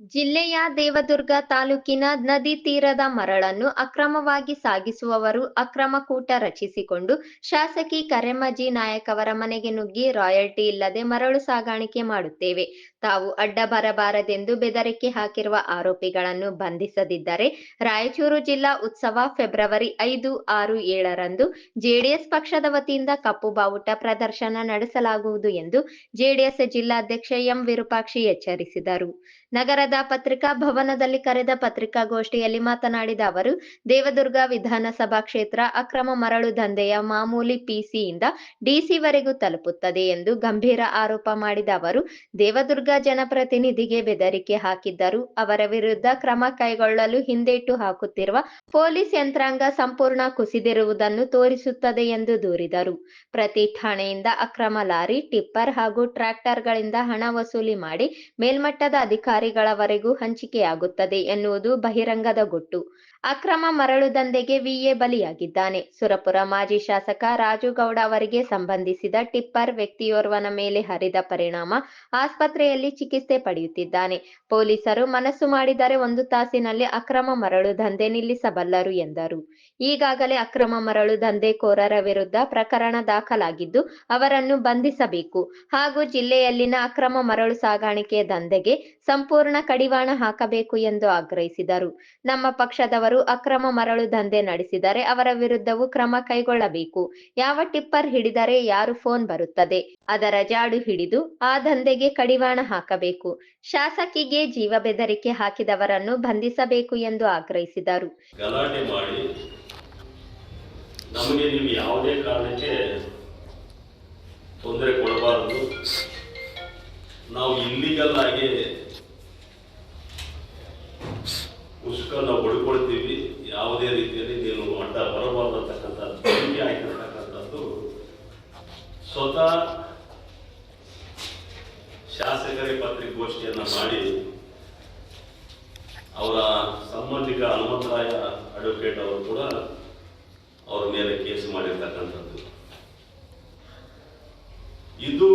ಜಿಲ್ಲೆಯ ದೇವದುರ್ಗ ತಾಲೂಕಿನ ನದಿ ತೀರದ ಮರಳನ್ನು ಅಕ್ರಮವಾಗಿ ಸಾಗಿಸುವವರು ಅಕ್ರಮ ಕೂಟ ರಚಿಸಿಕೊಂಡು ಶಾಸಕಿ ಕರೆಮಜಿ ನಾಯಕ್ ಅವರ ಮನೆಗೆ ನುಗ್ಗಿ ರಾಯಲ್ಟಿ ಇಲ್ಲದೆ ಮರಳು ಸಾಗಾಣಿಕೆ ಮಾಡುತ್ತೇವೆ. ತಾವು ಅಡ್ಡ ಬರಬಾರದೆಂದು ಬೆದರಿಕೆ ಹಾಕಿರುವ ಆರೋಪಿಗಳನ್ನು ಬಂಧಿಸದಿದ್ದರೆ ರಾಯಚೂರು ಜಿಲ್ಲಾ ಉತ್ಸವ ಫೆಬ್ರವರಿ ಐದು ಆರು ಏಳರಂದು ಜೆಡಿಎಸ್ ಪಕ್ಷದ ವತಿಯಿಂದ ಕಪ್ಪು ಬಾವುಟ ಪ್ರದರ್ಶನ ನಡೆಸಲಾಗುವುದು ಎಂದು ಜೆಡಿಎಸ್ ಜಿಲ್ಲಾಧ್ಯಕ್ಷ ಎಂ ವಿರೂಪಾಕ್ಷಿ ಎಚ್ಚರಿಸಿದರು. ನಗರದ ಪತ್ರಿಕಾ ಭವನದಲ್ಲಿ ಕರೆದ ಪತ್ರಿಕಾಗೋಷ್ಠಿಯಲ್ಲಿ ಮಾತನಾಡಿದ ಅವರು, ದೇವದುರ್ಗ ವಿಧಾನಸಭಾ ಕ್ಷೇತ್ರ ಅಕ್ರಮ ಮರಳು ದಂಧೆಯ ಮಾಮೂಲಿ ಪಿಸಿಯಿಂದ ಡಿಸಿವರೆಗೂ ತಲುಪುತ್ತದೆ ಎಂದು ಗಂಭೀರ ಆರೋಪ ಮಾಡಿದ ಅವರು, ದೇವದುರ್ಗ ಜನಪ್ರತಿನಿಧಿಗೆ ಬೆದರಿಕೆ ಹಾಕಿದ್ದರು ಅವರ ವಿರುದ್ಧ ಕ್ರಮ ಕೈಗೊಳ್ಳಲು ಹಿಂದೇಟು ಹಾಕುತ್ತಿರುವ ಪೊಲೀಸ್ ಯಂತ್ರಾಂಗ ಸಂಪೂರ್ಣ ಕುಸಿದಿರುವುದನ್ನು ತೋರಿಸುತ್ತದೆ ಎಂದು ದೂರಿದರು. ಪ್ರತಿ ಠಾಣೆಯಿಂದ ಅಕ್ರಮ ಲಾರಿ, ಟಿಪ್ಪರ್ ಹಾಗೂ ಟ್ರ್ಯಾಕ್ಟರ್ಗಳಿಂದ ಹಣ ವಸೂಲಿ ಮಾಡಿ ಮೇಲ್ಮಟ್ಟದ ಅಧಿಕಾರಿಗಳವರೆಗೂ ಹಂಚಿಕೆಯಾಗುತ್ತದೆ ಎನ್ನುವುದು ಬಹಿರಂಗದ ಗುಟ್ಟು. ಅಕ್ರಮ ಮರಳು ದಂಧೆಗೆ ವಿಎ ಬಲಿಯಾಗಿದ್ದಾನೆ. ಸುರಪುರ ಮಾಜಿ ಶಾಸಕ ರಾಜುಗೌಡ ಅವರಿಗೆ ಸಂಬಂಧಿಸಿದ ಟಿಪ್ಪರ್ ವ್ಯಕ್ತಿಯೋರ್ವನ ಮೇಲೆ ಹರಿದ ಪರಿಣಾಮ ಆಸ್ಪತ್ರೆಯಲ್ಲಿ ಚಿಕಿತ್ಸೆ ಪಡೆಯುತ್ತಿದ್ದಾನೆ. ಪೊಲೀಸರು ಮನಸ್ಸು ಮಾಡಿದರೆ ಒಂದು ತಾಸಿನಲ್ಲಿ ಅಕ್ರಮ ಮರಳು ದಂಧೆ ನಿಲ್ಲಿಸಬಲ್ಲರು ಎಂದರು. ಈಗಾಗಲೇ ಅಕ್ರಮ ಮರಳು ದಂಧೆಕೋರರ ವಿರುದ್ಧ ಪ್ರಕರಣ ದಾಖಲಾಗಿದ್ದು ಅವರನ್ನು ಬಂಧಿಸಬೇಕು. ಹಾಗೂ ಜಿಲ್ಲೆಯಲ್ಲಿನ ಅಕ್ರಮ ಮರಳು ಸಾಗಾಣಿಕೆ ದಂಧೆಗೆ ಸಂಪೂರ್ಣ ಕಡಿವಾಣ ಹಾಕಬೇಕು ಎಂದು ಆಗ್ರಹಿಸಿದರು. ನಮ್ಮ ಪಕ್ಷದವರು ಅಕ್ರಮ ಮರಳು ದಂಧೆ ನಡೆಸಿದರೆ ಅವರ ವಿರುದ್ಧವೂ ಕ್ರಮ ಕೈಗೊಳ್ಳಬೇಕು. ಯಾವ ಟಿಪ್ಪರ್ ಹಿಡಿದರೆ ಯಾರು ಫೋನ್ ಬರುತ್ತದೆ? ಅದರ ಜಾಡು ಹಿಡಿದು ಆ ದಂಧೆಗೆ ಕಡಿವಾಣ ಹಾಕಬೇಕು. ಶಾಸಕಿಗೆ ಜೀವ ಬೆದರಿಕೆ ಹಾಕಿದವರನ್ನು ಬಂಧಿಸಬೇಕು ಎಂದು ಆಗ್ರಹಿಸಿದರು. ತೊಂದರೆ ಕೊಡಬಾರದು. ನಾವು ಇಲ್ಲಿಗಲ್ ಆಗಿ ಯಾವುದೇ ರೀತಿಯಲ್ಲಿ ನೀನು ಅಡ್ಡ ಬರಬಾರ್ದು ಅಂತಕ್ಕಂಥ ಬೆಂಕಿ ಹಾಕಿರ್ತಕ್ಕಂಥದ್ದು ಸ್ವತಃ ಶಾಸಕರೇ ಪತ್ರಿಕಾಗೋಷ್ಠಿಯನ್ನು ಮಾಡಿ ಅವರ ಸಂಬಂಧಿಕ ಹನುಮಂತರಾಯ ಅಡ್ವೊಕೇಟ್ ಅವರು ಕೂಡ ಅವರ ಮೇಲೆ ಕೇಸ್ ಮಾಡಿರ್ತಕ್ಕಂಥದ್ದು. ಇದು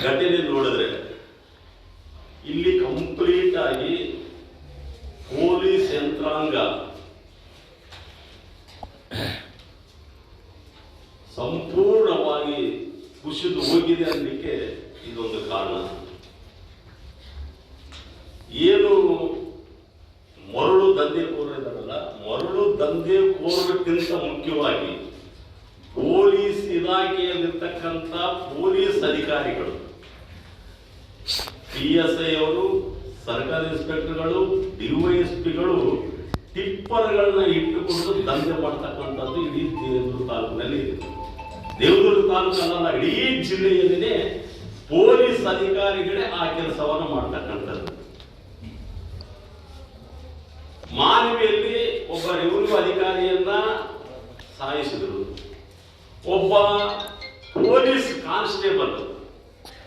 ಘಟನೆ ನೋಡಿದ್ರೆ ಇಲ್ಲಿ ಕಂಪ್ಲೀಟ್ ಆಗಿ ಪೊಲೀಸ್ ಯಂತ್ರಾಂಗ ಸಂಪೂರ್ಣವಾಗಿ ಕುಸಿದು ಹೋಗಿದೆ ಅನ್ನಲಿಕ್ಕೆ ಇದೊಂದು ಕಾರಣ ಏನು ಮರಳು ದಂಧೆಕೋರರು ಇದಾರಲ್ಲ ಮರಳು ದಂಧೆಕೋರರಿಗಿಂತ ಮುಖ್ಯವಾಗಿ ಪೊಲೀಸ್ ಇಲಾಖೆಯಲ್ಲಿರ್ತಕ್ಕಂಥ ಪೊಲೀಸ್ ಅಧಿಕಾರಿಗಳು ಪಿ ಎಸ್ ಐ ಅವರು ಸರ್ಕಾರಿ ಇನ್ಸ್ಪೆಕ್ಟರ್ಗಳು ಡಿವೈಎಸ್ಪಿಗಳು ಟಿಪ್ಪರ್ಗಳನ್ನ ಇಟ್ಟುಕೊಂಡು ದಂಧೆ ಮಾಡ್ತಕ್ಕಂಥದ್ದು ಇಡೀ ದೇವದುರ್ಗ ತಾಲೂಕಿನಲ್ಲಿ ಇದೆ. ದೇವದುರ್ಗ ತಾಲೂಕಲ್ಲ ಇಡೀ ಜಿಲ್ಲೆಯಲ್ಲಿನೇ ಪೊಲೀಸ್ ಅಧಿಕಾರಿಗಳೇ ಆ ಕೆಲಸವನ್ನು ಮಾಡ್ತಕ್ಕಂಥದ್ದು. ಮಾನವಿಯಲ್ಲಿ ಒಬ್ಬ ರೆವಿನ್ಯೂ ಅಧಿಕಾರಿಯನ್ನ ಸಾಯಿಸಿದರು ಒಬ್ಬ ಪೊಲೀಸ್ ಕಾನ್ಸ್ಟೇಬಲ್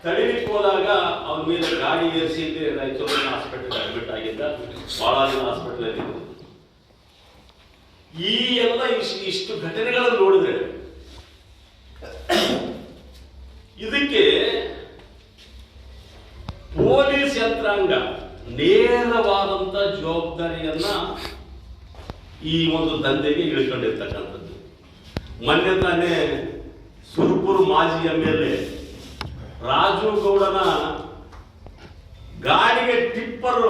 ತಡಿಲಿಕ್ಕೆ ಹೋದಾಗ ಅವನ ಮೇಲೆ ಗಾಡಿ ಏರಿಸಿ ರಾಯಚೂರಿನ ಹಾಸ್ಪಿಟಲ್ ಅಡ್ಮಿಟ್ ಆಗಿದ್ದ. ಬಹಳ ದಿನ ಹಾಸ್ಪಿಟಲ್ ಈ ಎಲ್ಲ ಇಷ್ಟು ಇಷ್ಟು ಘಟನೆಗಳನ್ನು ನೋಡಿದ್ರೆ ಇದಕ್ಕೆ ಪೊಲೀಸ್ ಯಂತ್ರಾಂಗ ನೇರವಾದಂತ ಜವಾಬ್ದಾರಿಯನ್ನ ಈ ಒಂದು ದಂಧೆಗೆ ಇಳ್ಕೊಂಡಿರ್ತಕ್ಕಂಥದ್ದು. ಮೊನ್ನೆ ತಾನೇ ಸುರ್ಪುರ್ ಮಾಜಿ ಎಂ ಎಲ್ ಎ ರಾಜು ಗೌಡನ ಗಾಡಿಗೆ ಟಿಪ್ಪರ್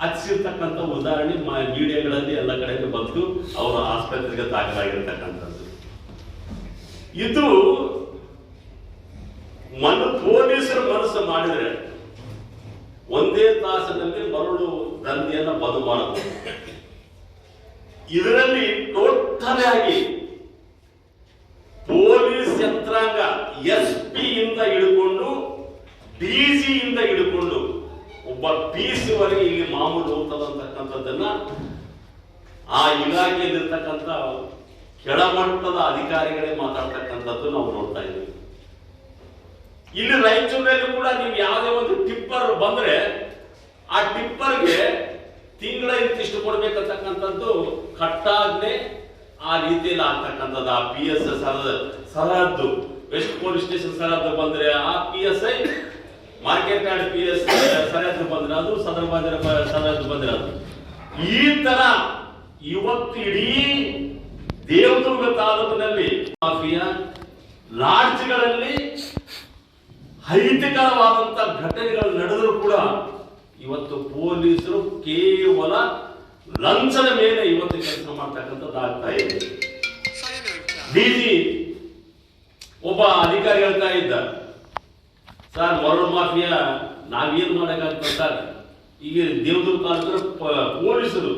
ಹಚ್ಚಿರ್ತಕ್ಕಂಥ ಉದಾಹರಣೆ ಮೀಡಿಯಾಗಳಲ್ಲಿ ಎಲ್ಲ ಕಡೆಗೆ ಬಂತು. ಅವರ ಆಸ್ಪತ್ರೆಗೆ ದಾಖಲಾಗಿರ್ತಕ್ಕಂಥದ್ದು. ಇದು ಮನ ಪೊಲೀಸರು ಮನಸ್ಸು ಮಾಡಿದ್ರೆ ಒಂದೇ ತಾಸಿನಲ್ಲಿ ಮರಳು ದಂಧೆಯನ್ನ ಬಂದ್ ಮಾಡಬಹುದು. ಇದರಲ್ಲಿ ಟೋಟಲ್ ಆಗಿ ಪೊಲೀಸ್ ಯಂತ್ರಾಂಗ ಎಸ್ ಪಿ ಇಂದ ಹಿಡ್ಕೊಂಡು ಡಿಸಿ ಇಂದ ಹಿಡ್ಕೊಂಡು ಒಬ್ಬ ಪಿ ಸಿ ವರೆಗೆ ಇಲ್ಲಿ ಮಾಮೂಲು ಹೋಗ್ತದಂತಕ್ಕಂಥದ್ದನ್ನ ಆ ಇಲಾಖೆಯಲ್ಲಿರ್ತಕ್ಕಂಥ ಕೆಳಮಟ್ಟದ ಅಧಿಕಾರಿಗಳೇ ಮಾತಾಡ್ತಕ್ಕಂಥದ್ದು ನಾವು ನೋಡ್ತಾ ಇದ್ದೀವಿ. ಇಲ್ಲಿ ರಾಯಚೂರಿನಲ್ಲಿ ಕೂಡ ನೀವು ಯಾವುದೇ ಒಂದು ಟಿಪ್ಪರ್ ಬಂದ್ರೆ ಆ ಟಿಪ್ಪರ್ಗೆ ತಿಂಗಳ ಇಂತಿಷ್ಟು ಕೊಡ್ಬೇಕಂತಕ್ಕಂಥದ್ದು ಕಟ್ಟಾಗ್ಲೇ ಆ ರೀತಿಯಲ್ಲಿ ಆಗ್ತಕ್ಕಂಥದ್ದು. ಆ ಪಿ ಎಸ್ ಸರಹದ್ದು. ವೆಸ್ಟ್ ಪೊಲೀಸ್ ಸ್ಟೇಷನ್ ಸರಹದ್ದು ಬಂದ್ರೆ ಆ P S I market yard P S ಸರಿಯಾದ ಬಂದ್ರೆ ಅದು ಸದರ್ ಬಾಜರ ಬಂದ್ರೆ ಅದು ಈ ತರ ಇವತ್ತು ಇಡೀ ದೇವದುರ್ಗ ತಾಲೂಕಿನಲ್ಲಿ ಮಾಫಿಯಾ ಲಾಡ್ಜ್ಗಳಲ್ಲಿ ಅಹಿತಕರವಾದಂತ ಘಟನೆಗಳು ನಡೆದರೂ ಕೂಡ ಇವತ್ತು ಪೊಲೀಸರು ಕೇವಲ ಲಂಚದ ಮೇಲೆ ಇವತ್ತು ಕೆಲಸ ಮಾಡ್ತಕ್ಕಂಥದ್ದು ಆಗ್ತಾ ಇದೆ. ಒಬ್ಬ ಅಧಿಕಾರಿ ಹೇಳ್ತಾ ಇದ್ದ ಸರ್ ಮರಳು ಮಾಫಿಯಾ, ನಾವೇನು ಮಾಡೋಕ್ಕಾಗ್ತದೆ ಸರ್? ಈಗ ದೇವದುರ್ಗ ತಾಲೂಕಿನ ಪೊಲೀಸರು,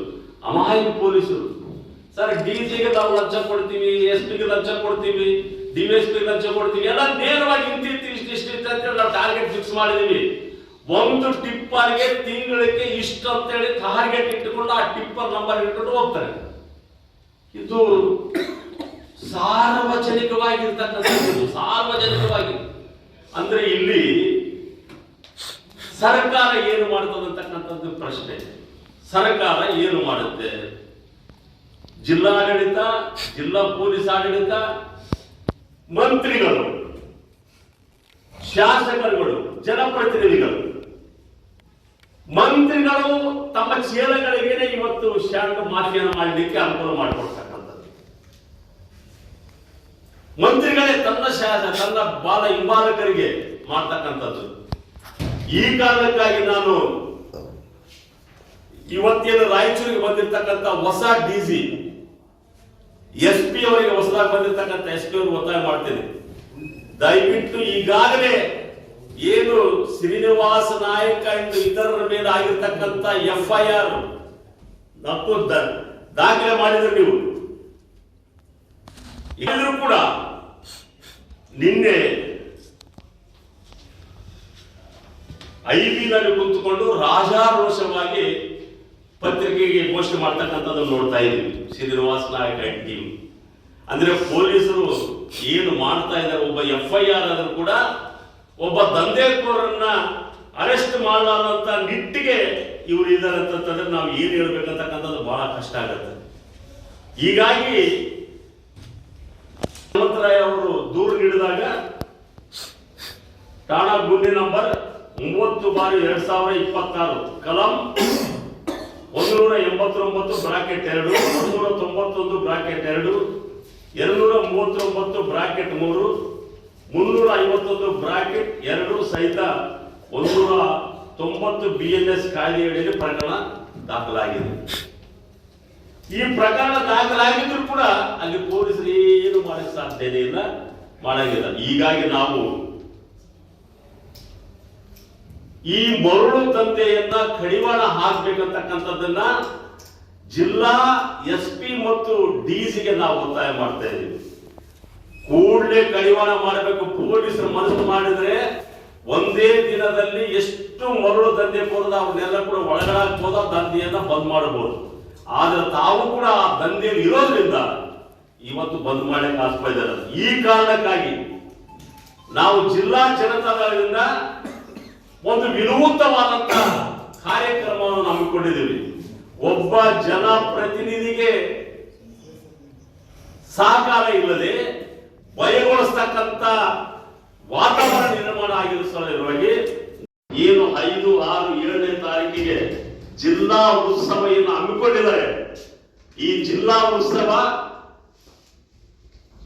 ಅಮಾಯಕ ಪೊಲೀಸರು. ಸರ್ ಡಿ ಜಿಗೆ ನಾವು ಲಂಚ ಕೊಡ್ತೀವಿ ಎಸ್ ಪಿಗೆ ಲಂಚ ಕೊಡ್ತೀವಿ ಡಿಎಸ್ ಪಿ ಲಂಚ ಕೊಡ್ತೀವಿ, ಎಲ್ಲ ನೇರವಾಗಿ ಇಂತಿರ್ತೀವಿ ಇಷ್ಟು ಇಷ್ಟು ಅಂತೇಳಿ ನಾವು ಟಾರ್ಗೆಟ್ ಫಿಕ್ಸ್ ಮಾಡಿದೀವಿ. ಒಂದು ಟಿಪ್ಪರ್ಗೆ ತಿಂಗಳಿಗೆ ಇಷ್ಟು ಅಂತೇಳಿ ಟಾರ್ಗೆಟ್ ಇಟ್ಟುಕೊಂಡು ಆ ಟಿಪ್ಪರ್ ನಂಬರ್ ಇಟ್ಕೊಂಡು ಹೋಗ್ತಾರೆ. ಇದು ಸಾರ್ವಜನಿಕವಾಗಿರ್ತಕ್ಕಂಥದ್ದು, ಸಾರ್ವಜನಿಕವಾಗಿ. ಅಂದ್ರೆ ಇಲ್ಲಿ ಸರ್ಕಾರ ಏನು ಮಾಡ್ತದೆ ಅಂತಕ್ಕಂಥದ್ದು ಪ್ರಶ್ನೆ. ಸರ್ಕಾರ ಏನು ಮಾಡುತ್ತೆ? ಜಿಲ್ಲಾಡಳಿತ, ಜಿಲ್ಲಾ ಪೊಲೀಸ್ ಆಡಳಿತ, ಮಂತ್ರಿಗಳು, ಶಾಸಕರುಗಳು, ಜನಪ್ರತಿನಿಧಿಗಳು. ಮಂತ್ರಿಗಳು ತಮ್ಮ ಚೇಲಗಳಿಗೆ ಇವತ್ತು ಶಾಂತ ಮಾಫಿಯನ್ನು ಮಾಡಲಿಕ್ಕೆ ಅನುಕೂಲ ಮಾಡಿಕೊಡ್ತಕ್ಕಂಥದ್ದು ಮಂತ್ರಿಗಳೇ ತನ್ನ ಶಾಸ ತನ್ನ ಬಾಲ ಹಿಂಬಾಲಕರಿಗೆ ಮಾಡ್ತಕ್ಕಂಥದ್ದು. ಈ ಕಾರಣಕ್ಕಾಗಿ ನಾನು ಇವತ್ತೇನು ರಾಯಚೂರಿಗೆ ಬಂದಿರತಕ್ಕಂಥ ಹೊಸ ಡಿಸಿ ಎಸ್ ಪಿ ಅವರಿಗೆ ಹೊಸದಾಗಿ ಬಂದಿರತಕ್ಕಂಥ ಎಸ್ ಪಿ ಅವರು ಒತ್ತಾಯ ಮಾಡ್ತೇನೆ. ದಯವಿಟ್ಟು ಈಗಾಗಲೇ ಏನು ಶ್ರೀನಿವಾಸ ನಾಯಕ ಎಂದು ಇತರರ ಮೇಲೆ ಆಗಿರ್ತಕ್ಕಂಥ ಎಫ್ ಐ ಆರ್ ದಾಖಲೆ ಮಾಡಿದ್ರೆ ನೀವು. ಇಲ್ಲರೂ ಕೂಡ ನಿನ್ನೆ ಐಬಿನಲ್ಲಿ ಕುಂತುಕೊಂಡು ರಾಜಾರೋಷವಾಗಿ ಪತ್ರಿಕೆಗೆ ಪೋಸ್ಟ್ ಮಾಡ್ತಕ್ಕಂಥದ್ದನ್ನು ನೋಡ್ತಾ ಇದ್ದೀವಿ. ಶ್ರೀನಿವಾಸ ನಾಯಕ ಟೀಮ್ ಅಂದ್ರೆ ಪೊಲೀಸರು ಏನು ಮಾಡ್ತಾ ಇದ್ದಾರೆ? ಒಬ್ಬ ಎಫ್ ಐ ಆರ್ ಆದ್ರೂ ಕೂಡ ಒಬ್ಬ ದಂಧೆಕೋರನ್ನ ಅರೆಸ್ಟ್ ಮಾಡಲಾರಂತ ನಿಟ್ಟಿಗೆ ಇವರು ಇದ್ದಾರೆ ಅಂತಂದ್ರೆ ನಾವು ಏನು ಹೇಳ್ಬೇಕಂತಕ್ಕಂಥದ್ದು ಬಹಳ ಕಷ್ಟ ಆಗುತ್ತೆ. ಹೀಗಾಗಿ ಹನುಮಂತರಾಯ ಅವರು ದೂರು ನೀಡಿದಾಗ ಠಾಣಾ ಗುಂಡಿ ನಂಬರ್ ಮೂವತ್ತು ಬಾರಿ ಎರಡ್ ಸಾವಿರದ ಇಪ್ಪತ್ತಾರು, ಕಲಂ ಒಂದೂರ ಎಂಬತ್ತೊಂಬತ್ತು ಬ್ರಾಕೆಟ್ ಎರಡು, ಒಂದೂರ ತೊಂಬತ್ತೊಂದು ಬ್ರಾಕೆಟ್ ಎರಡು, ಎರಡುನೂರ ಮೂವತ್ತೊಂಬತ್ತು ಬ್ರಾಕೆಟ್ ಮೂರು, ಮುನ್ನೂರ ಐವತ್ತೊಂದು ಬ್ರಾಕೆಟ್ ಎರಡು ಸಹಿತ ಒಂದೂರ ತೊಂಬತ್ತು ಬಿ ಎನ್ ಎಸ್ ಕಾಯ್ದೆಯಡಿಯಲ್ಲಿ ಪ್ರಕರಣ ದಾಖಲಾಗಿದೆ. ಈ ಪ್ರಕರಣ ದಾಖಲಾಗಿದ್ರು ಕೂಡ ಅಲ್ಲಿ ಪೊಲೀಸರು ಏನು ಮಾಡಕ್ಕೆ ಸಾಧ್ಯನೇ ಇಲ್ಲ, ಮಾಡಂಗಿಲ್ಲ. ಹೀಗಾಗಿ ನಾವು ಈ ಮರಳು ದಂಧೆಯನ್ನ ಕಡಿವಾಣ ಹಾಕ್ಬೇಕಂತಕ್ಕಂಥದ್ದನ್ನ ಜಿಲ್ಲಾ ಎಸ್ ಪಿ ಮತ್ತು ಡಿಸಿಗೆ ನಾವು ಒತ್ತಾಯ ಮಾಡ್ತಾ ಇದ್ದೀವಿ. ಕೂಡಲೇ ಕಡಿವಾಣ ಮಾಡಬೇಕು. ಪೊಲೀಸರು ಮನಸ್ಸು ಮಾಡಿದ್ರೆ ಒಂದೇ ದಿನದಲ್ಲಿ ಎಷ್ಟು ಮರಳು ದಂಧೆ ಕೂಡ ಅವ್ರನ್ನೆಲ್ಲ ಕೂಡ ಒಳಗಡಾಕ್ಬೋದು ಆ ದಂಧೆಯನ್ನ ಬಂದ್ ಮಾಡಬಹುದು ಆದ್ರೆ ತಾವು ಕೂಡ ಆ ದಂಧೆಯಲ್ಲಿ ಇರೋದ್ರಿಂದ ಇವತ್ತು ಬಂದ್ ಮಾಡಕ್ಕೆ ಆಗ್ತಾ ಇದ್ದಾರೆ. ಈ ಕಾರಣಕ್ಕಾಗಿ ನಾವು ಜಿಲ್ಲಾ ಜನತಾ ದಳದಿಂದ ಒಂದು ವಿನೂತವಾದಂತ ಕಾರ್ಯಕ್ರಮವನ್ನು ಹಮ್ಮಿಕೊಂಡಿದ್ದೀವಿ ಒಬ್ಬ ಜನಪ್ರತಿನಿಧಿಗೆ ಸಹಕಾರ ಇಲ್ಲದೆ ಭಯಗೊಳಿಸ್ತಕ್ಕಂಥ ವಾತಾವರಣ ನಿರ್ಮಾಣ ಆಗಿರುವ ಸಲುವಾಗಿ ಏನು ಐದು, ಆರು, ಏಳನೇ ತಾರೀಕಿಗೆ ಜಿಲ್ಲಾ ಉತ್ಸವ ಏನು ಹಮ್ಮಿಕೊಂಡಿದ್ದಾರೆ. ಈ ಜಿಲ್ಲಾ ಉತ್ಸವ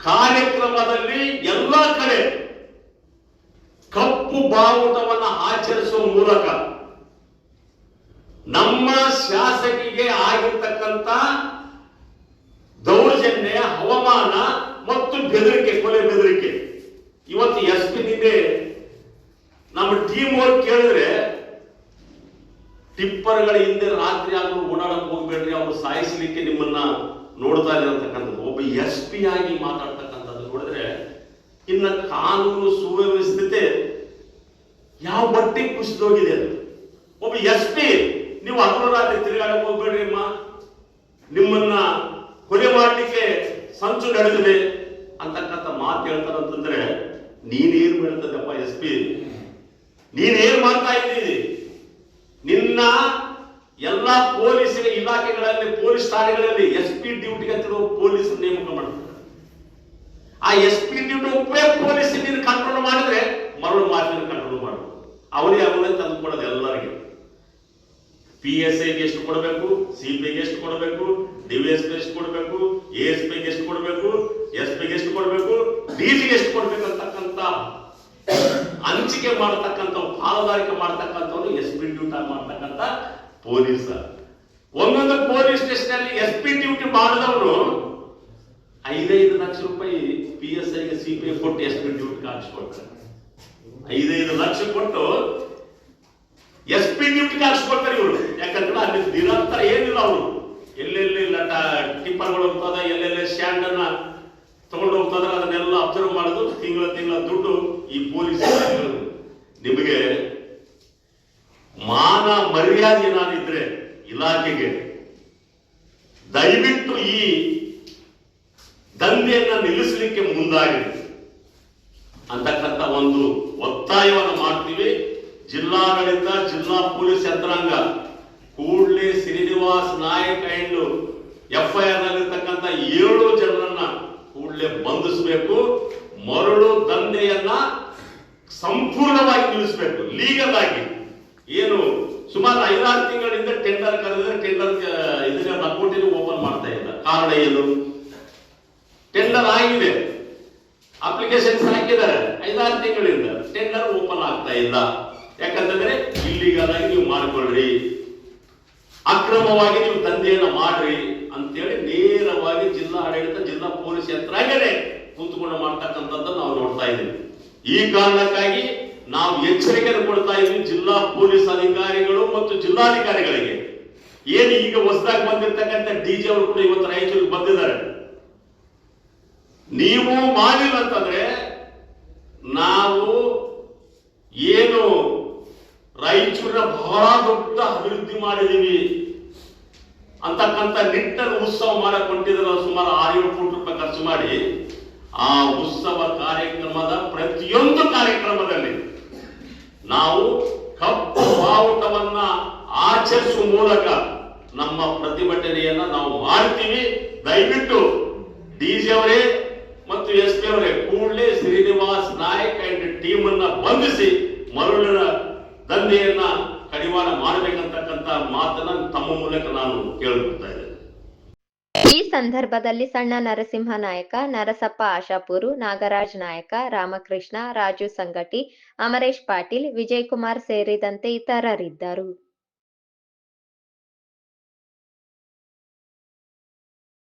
ಕಾರ್ಯಕ್ರಮದಲ್ಲಿ ಎಲ್ಲ ಕಡೆ ಕಪ್ಪು ಬಾವುಟವನ್ನು ಆಚರಿಸುವ ಮೂಲಕ ನಮ್ಮ ಶಾಸಕಿಗೆ ಆಗಿರ್ತಕ್ಕಂಥ ದೌರ್ಜನ್ಯ ಹವಾಮಾನ ಮತ್ತು ಬೆದರಿಕೆ, ಕೊಲೆ ಬೆದರಿಕೆ. ಇವತ್ತು ಎಸ್ ಪಿ ನಮ್ಮ ಟೀಮ್ ಅವ್ರು ಕೇಳಿದ್ರೆ ಟಿಪ್ಪರ್ಗಳ ಹಿಂದೆ ರಾತ್ರಿ ಆಗಲು ಓಡಾಡಕ್ ಹೋಗ್ಬೇಡ್ರಿ, ಅವರು ಸಾಯಿಸಲಿಕ್ಕೆ ನಿಮ್ಮನ್ನ ನೋಡ್ತಾ ಇರತಕ್ಕಂಥದ್ದು ಒಬ್ಬ ಎಸ್ ಪಿ ಆಗಿ ಮಾತಾಡ್ತಕ್ಕಂಥದ್ದು ನೋಡಿದ್ರೆ, ಇನ್ನ ಕಾನೂನು ಸುವ್ಯವಸ್ಥೆ ಯಾವ ಮಟ್ಟಿಗೆ ಕುಸಿದೋಗಿದೆ ಒಬ್ಬ ಎಸ್ ಪಿ, ನೀವು ಹಗಲು ರಾತ್ರಿ ತಿರುಗಾಡಕ್ ಹೋಗ್ಬೇಡ್ರಿ ಅಮ್ಮ. ನಿಮ್ಮನ್ನ ಕೊಲೆ ಮಾಡಲಿಕ್ಕೆ ಸಂಚು ನಡೆದಿದೆ ಅಂತಕ್ಕಂಥ ಮಾತು ಹೇಳ್ತಾರಂತಂದ್ರೆ ನೀನೇನು ಹೇಳ್ತದಪ್ಪ ಎಸ್ ಪಿ? ನೀನೇನ್ ಮಾಡ್ತಾ ಇದ್ದೀರಿ? ನಿನ್ನ ಎಲ್ಲಾ ಪೊಲೀಸ್ ಇಲಾಖೆಗಳಲ್ಲಿ, ಪೊಲೀಸ್ ಠಾಣೆಗಳಲ್ಲಿ ಎಸ್ ಪಿ ಡ್ಯೂಟಿಗೆ ಅಂತಿರೋ ಪೊಲೀಸ್ ನೇಮಕ ಮಾಡ್ತಾರೆ. ಆ ಎಸ್ ಪಿ ಡ್ಯೂಟಿ ಉಪಯೋಗ ಪೊಲೀಸ್ ನೀನು ಕಂಟ್ರೋಲ್ ಮಾಡಿದ್ರೆ ಮರಳು ಮಾಫಿಯನ್ನು ಕಂಟ್ರೋಲ್ ಮಾಡು ಅವನೇ ಅವನೇ ತಂದುಕೊಡೋದು ಎಲ್ಲರಿಗೆ. ಪಿ ಎಸ್ ಐಗೆ ಎಷ್ಟು ಕೊಡಬೇಕು ಸಿ ಪಿ ಎಷ್ಟು ಕೊಡಬೇಕು ಡಿವಿಎಸ್ ಎಷ್ಟು ಕೊಡಬೇಕು ಎ ಎಸ್ ಪಿಗೆ ಎಷ್ಟು ಕೊಡಬೇಕು ಎಸ್ ಪಿಗೆ ಎಷ್ಟು ಕೊಡಬೇಕು ಡಿಜಿಗೆ ಎಷ್ಟು ಕೊಡಬೇಕು ಅಂತಕ್ಕಂಥ ಹಂಚಿಕೆ ಮಾಡತಕ್ಕಂಥ ಪಾಲುದಾರಿಕೆ ಮಾಡತಕ್ಕಂಥವ್ರು ಎಸ್ ಪಿ ಡ್ಯೂಟಿ ಮಾಡ್ತಕ್ಕಂಥ ಪೊಲೀಸ್. ಒಂದೊಂದು ಪೊಲೀಸ್ ಸ್ಟೇಷನ್ ಅಲ್ಲಿ ಎಸ್ ಪಿ ಡ್ಯೂಟಿ ಮಾಡಿದವರು ಐದೈದು ಲಕ್ಷ ರೂಪಾಯಿ ಪಿ ಎಸ್ ಐಗೆ ಸಿ ಪಿ ಕೊಟ್ಟು ಎಸ್ ಪಿ ಡ್ಯೂಟಿ ಹಾಕಿಸ್ಕೊಡ್ತಾರೆ ಐದೈದು ಲಕ್ಷ ಕೊಟ್ಟು ಎಸ್ ಪಿ ಡ್ಯೂಟಿ ಹಾಕಿಸ್ಕೊಡ್ತಾರೆ ಇವರು. ಯಾಕಂದ್ರೆ ಅಲ್ಲಿ ನಿರಂತರ ಏನಿಲ್ಲ ಅವರು. ಎಲ್ಲೆಲ್ಲಿ ಟಿಪ್ಪರ್ಗಳು ಹೋಗ್ತದ, ಎಲ್ಲೆಲ್ಲಿ ಸ್ಟ್ಯಾಂಡ್ ಅನ್ನ ತಗೊಂಡು ಹೋಗ್ತದ ಅದನ್ನೆಲ್ಲ ಅಬ್ಸರ್ವ್ ಮಾಡೋದು, ತಿಂಗಳ ತಿಂಗಳ ದುಡ್ಡು ಈ ಪೊಲೀಸ್. ನಿಮಗೆ ಮಾನ ಮರ್ಯಾದೆ ಏನಾದಿದ್ರೆ ಇಲಾಖೆಗೆ, ದಯವಿಟ್ಟು ಈ ದಂಧೆಯನ್ನ ನಿಲ್ಲಿಸಲಿಕ್ಕೆ ಮುಂದಾಗಿದೆ ಅಂತಕ್ಕಂಥ ಒಂದು ಒತ್ತಾಯವನ್ನು ಮಾಡ್ತೀವಿ ಜಿಲ್ಲಾಡಳಿತ, ಜಿಲ್ಲಾ ಪೊಲೀಸ್ ಯಂತ್ರಾಂಗ, ಕೂಡಲೇ ಶ್ರೀನಿವಾಸ್ ನಾಯಕ್ ಅಂಡ್ ಎಫ್ಐಆರ್ ನಲ್ಲಿರ್ತಕ್ಕಂಥ ಏಳು ಜನರನ್ನ ಕೂಡಲೇ ಬಂಧಿಸಬೇಕು ಮರಳು ದಂಧೆಯನ್ನ ಸಂಪೂರ್ಣವಾಗಿ ನಿಲ್ಲಿಸಬೇಕು ಲೀಗಲ್ ಆಗಿ. ಏನು, ಸುಮಾರು ಐದಾರು ತಿಂಗಳಿಂದ ಟೆಂಡರ್ ಕರೆದ್ರೆ ಟೆಂಡರ್ ಇದನ್ನ ಕೋಟಿನ ಓಪನ್ ಮಾಡ್ತಾ ಇಲ್ಲ. ಕಾರಣ ಏನು? ಟೆಂಡರ್ ಆಗಿದೆ. ಅಪ್ಲಿಕೇಶನ್ ಹಾಕಿದ್ದಾರೆ. ಐದಾರು ತಿಂಗಳಿಂದ ಟೆಂಡರ್ ಓಪನ್ ಆಗ್ತಾ ಇಲ್ಲ. ಯಾಕಂತಂದ್ರೆ ಇಲ್ಲಿಗಲ್ ಆಗಿ ನೀವು ಮಾಡ್ಕೊಳ್ರಿ ಅಕ್ರಮವಾಗಿ ನೀವು ದಂಧೆಯನ್ನ ಮಾಡ್ರಿ ಅಂತೇಳಿ ನೇರವಾಗಿ ಜಿಲ್ಲಾ ಆಡಳಿತ ಜಿಲ್ಲಾ ಪೊಲೀಸ್ ಯಂತ್ರಾಂಗನೇ ಕುಂತ್ಕೊಂಡು ಮಾಡ್ತಕ್ಕಂಥದ್ದನ್ನು ನಾವು ನೋಡ್ತಾ ಇದ್ದೀವಿ. ಈ ಕಾರಣಕ್ಕಾಗಿ ನಾವು ಎಚ್ಚರಿಕೆಯನ್ನು ಕೊಡ್ತಾ ಇದ್ದೀವಿ ಜಿಲ್ಲಾ ಪೊಲೀಸ್ ಅಧಿಕಾರಿಗಳು ಮತ್ತು ಜಿಲ್ಲಾಧಿಕಾರಿಗಳಿಗೆ. ಏನು ಈಗ ಹೊಸದಾಗಿ ಬಂದಿರ್ತಕ್ಕಂಥ ಡಿಜಿ ಅವರು ಕೂಡ ಇವತ್ತು ರಾಯಚೂರಿಗೆ ಬಂದಿದ್ದಾರೆ. ನೀವು ಮಾಡಿಲ್ಲ ಅಂತಂದ್ರೆ ನಾವು ಏನು ರಾಯಚೂರಿನ ಬಹಳ ದೊಡ್ಡ ಅಭಿವೃದ್ಧಿ ಮಾಡಿದೀವಿ ಅಂತಕ್ಕಂಥ ನಿಟ್ಟನ್ನು ಉತ್ಸವ ಮಾಡಕ್ ಸುಮಾರು ಏಳು ಕೋಟಿ ರೂಪಾಯಿ ಖರ್ಚು ಮಾಡಿ. ಆ ಉತ್ಸವ ಕಾರ್ಯಕ್ರಮದ ಪ್ರತಿಯೊಂದು ಕಾರ್ಯಕ್ರಮದಲ್ಲಿ ನಾವು ಕಪ್ಪು ಬಾವುಟವನ್ನ ಆಚರಿಸುವ ಮೂಲಕ ನಮ್ಮ ಪ್ರತಿಭಟನೆಯನ್ನ ನಾವು ಮಾಡ್ತೀವಿ. ದಯವಿಟ್ಟು ಡಿಜಿ ಅವರೇ ಮತ್ತು ಎಸ್ ಪಿ ಅವರೇ ಕೂಡಲೇ ಶ್ರೀನಿವಾಸ್ ನಾಯಕ್ ಅಂಡ್ ಟೀಮ್ ಅನ್ನ ಬಂಧಿಸಿ ಮರುಳಿನ ದಂಧೆಯನ್ನ ಕಡಿವಾಣ ಮಾಡಬೇಕಂತಕ್ಕಂತ ಮಾತನ್ನ ತಮ್ಮ ಮೂಲಕ ನಾನು ಕೇಳ್ಕೊಳ್ತಾ ಇದ್ದೇನೆ. ಸಂದರ್ಭದಲ್ಲಿ ಸಣ್ಣ ನರಸಿಂಹ ನಾಯಕ, ನರಸಪ್ಪ ಆಶಾಪುರು, ನಾಗರಾಜ್ ನಾಯಕ, ರಾಮಕೃಷ್ಣ, ರಾಜು ಸಂಗಟಿ, ಅಮರೇಶ್ ಪಾಟೀಲ್ ವಿಜಯಕುಮಾರ್ ಸೇರಿದಂತೆ ಇತರರಿದ್ದರು.